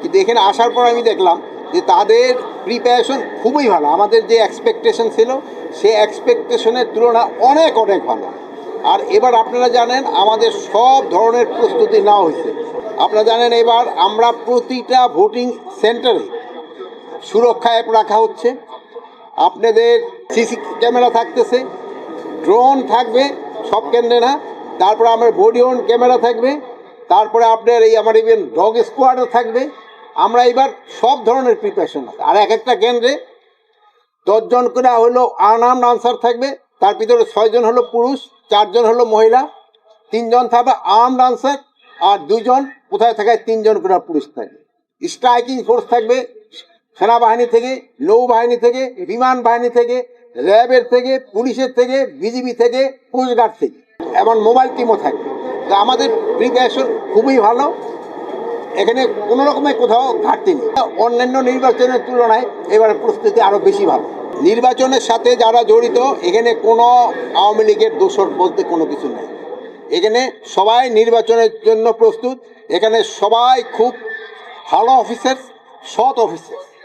কিন্তু এখানে আসার পর আমি দেখলাম যে তাদের প্রিপারেশন খুবই ভালো। আমাদের যে এক্সপেকটেশন ছিল, সে এক্সপেকটেশনের তুলনা অনেক অনেক ভালো। আর এবার আপনারা জানেন, আমাদের সব ধরনের প্রস্তুতি নেওয়া হয়েছে। আপনারা জানেন এবার আমরা প্রতিটা ভোটিং সেন্টারে সুরক্ষা অ্যাপ রাখা হচ্ছে। আপনাদের সিসি ক্যামেরা থাকতেছে ড্রোন থাকবে, সব কেন্দ্রে না। তারপরে আমার বডি ক্যামেরা থাকবে, তারপরে আপনার এই আমার ইভেন ডগ স্কোয়াডও থাকবে। আমরা এবার সব ধরনের প্রিপারেশন আছে। আর এক একটা কেন্দ্রে দশজন করে হলো আনআর্মড আনসার থাকবে, তার ভিতরে ছয়জন হলো পুরুষ, চারজন হলো মহিলা, তিনজন থাকবে আর্মড আনসার আর দুজন কোথায় থাকায় তিনজন করে পুরুষ থাকবে স্ট্রাইকিং ফোর্স থাকবে সেনাবাহিনী থেকে, নৌবাহিনী থেকে, বিমান বাহিনী থেকে, র্যাবের থেকে, পুলিশের থেকে বিজিবি থেকে কোস্টগার্ড থেকে। এমন মোবাইল টিমও থাকবে। তো আমাদের প্রিপারেশন খুবই ভালো। এখানে কোনো রকমের কোথাও ঘাটতি নেই। অন্যান্য নির্বাচনের তুলনায় এবার প্রস্তুতি আরও বেশি ভালো। নির্বাচনের সাথে যারা জড়িত, এখানে কোনো আওয়ামী লীগের দোষর বলতে কোনো কিছু নেই। এখানে সবাই নির্বাচনের জন্য প্রস্তুত। এখানে সবাই খুব ভালো অফিসার সৎ অফিসার